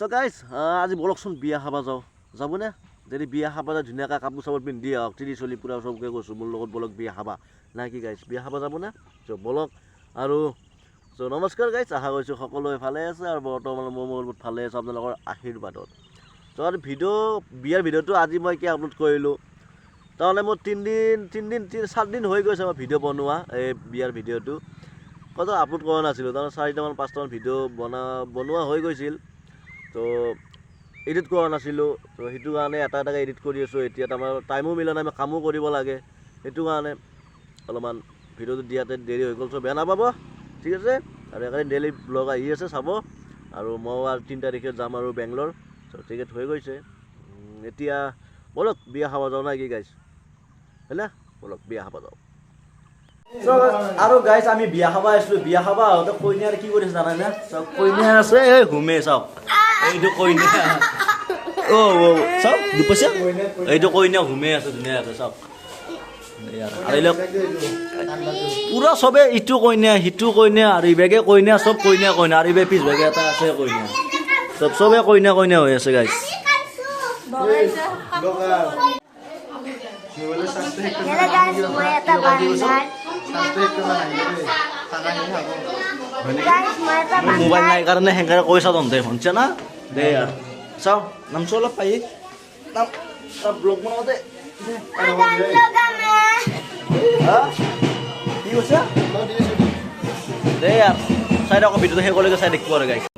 চ' গাইজ আজি বলকচোন বিয়া খাব যাওঁ। যাবনে? যদি বিয়া খাব যায় ধুনীয়াকৈ কাপোৰ চাপোৰ পিন্ধি আহক তিৰি চলি পূৰা চবকে কৈছোঁ মোৰ লগত বলক বিয়া খাবা। নাই কি গাইজ বিয়া খাব যাবনে? চ' বলক। আৰু চ' নমস্কাৰ গাইজ আশা কৰিছোঁ সকলোৱে ভালে আছে আৰু বৰ্তমান মোৰ মোৰ ভালে আছে আপোনালোকৰ আশীৰ্বাদত। চ' আৰু ভিডিঅ' বিয়াৰ ভিডিঅ'টো আজি মই কি আপলোড কৰিলোঁ। তাৰমানে মোৰ তিনিদিন তিনিদিন তিনি চাৰিদিন হৈ গৈছে মই ভিডিঅ' বনোৱা এই বিয়াৰ ভিডিঅ'টো। কতো আপলোড কৰা নাছিলোঁ তাৰমানে চাৰিটামান পাঁচটামান ভিডিঅ' বনা বনোৱা হৈ গৈছিল। তো এডিট কৰা নাছিলোঁ। তো সেইটো কাৰণে এটা এটাকৈ এডিট কৰি আছোঁ। এতিয়া তাৰমানে টাইমো মিলা নাই মই কামো কৰিব লাগে। সেইটো কাৰণে অলপমান ভিডিঅ'টো দিয়াতে দেৰি হৈ গ'ল। চ' বেয়া নাপাব ঠিক আছে? আৰু সেইকাৰণে ডেইলি ব্লগ আহি আছে চাব। আৰু মই আৰু তিনি তাৰিখে যাম আৰু বেংগলোৰ। চ' টিকেট হৈ গৈছে। এতিয়া বলক বিয়া খাব যাওঁ না কি গাইছ হয়নে? বলক বিয়া খাব যাওঁ। আৰু গাইছ আমি বিয়া খাব আহিছিলোঁ। বিয়া খাব আহোঁতে কইনা আৰু কি কৰিছে জানানে? চাওক কইনা আছে। ঘুমে চাওক। এইটো কইনা অ' অ' চাওক দুপইচা এইটো কইনা ঘুমে আছে ধুনীয়াকৈ চাওক এয়া, আৰু এই লওক, পুৰা চবে ইটো কইনা সিটো কইনা আৰু ইবেগে কইনা চব কইনা কইনা আৰু ইবে পিছ বেগে এটা আছে কইনা চব চবে কইনা কইনা হৈ আছে গাইছ মোবাইল নাই কাৰণে সেনেকৈ কৈ চাওঁ তহঁতে শুনিছা না There. Ah. So, namsula pa eh. Nam, na-vlog mo ate. Ano ba? Ha? Iwas na? There. Saya dah ko video tuh, kalau saya dikluar guys.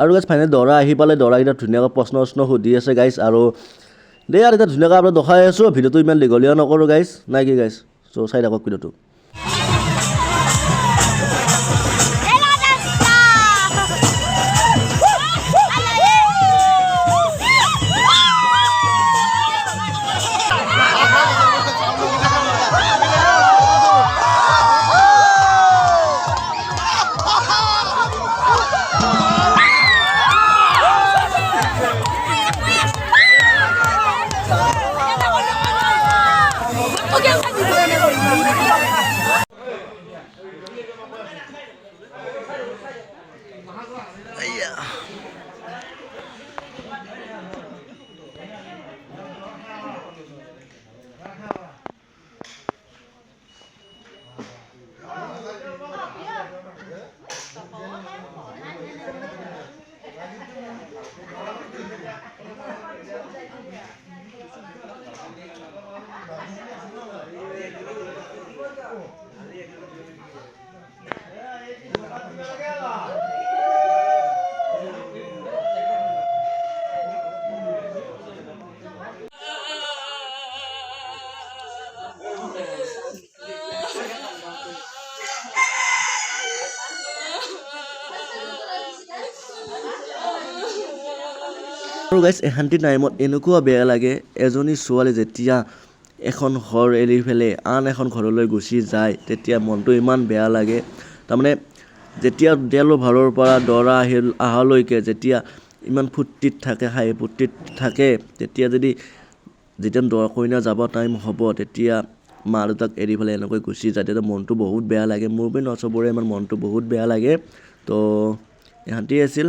আৰু গাইছ ফাইনেল দৰা আহি পালে। দৰাকেইটা ধুনীয়াকৈ প্ৰশ্ন প্ৰশ্ন সুধি আছে গাইজ আৰু দেই আৰু এতিয়া ধুনীয়াকৈ আপোনাৰ দেখাই আছোঁ, ভিডিঅ'টো ইমান দীঘলীয়া নকৰোঁ গাইজ নাই কি গাইজ চ' চাই থাকক ভিডিঅ'টো। Thank you. আৰু গাইজ এশান্তি টাইমত এনেকুৱা বেয়া লাগে এজনী ছোৱালী যেতিয়া এখন ঘৰ এৰি পেলাই আন এখন ঘৰলৈ গুচি যায় তেতিয়া মনটো ইমান বেয়া লাগে। তাৰমানে যেতিয়া তেওঁলোকৰ ঘৰৰ পৰা দৰা আহিল অহালৈকে যেতিয়া ইমান ফূৰ্তিত থাকে হাঁহি ফূৰ্তিত থাকে তেতিয়া যদি যেতিয়া দৰা কইনা যাব টাইম হ'ব তেতিয়া মা দেউতাক এৰি পেলাই এনেকৈ গুচি যায় তেতিয়া মনটো বহুত বেয়া লাগে। মোৰ বুলি নহয় চবৰে ইমান মনটো বহুত বেয়া লাগে। তো ইহঁতি আছিল।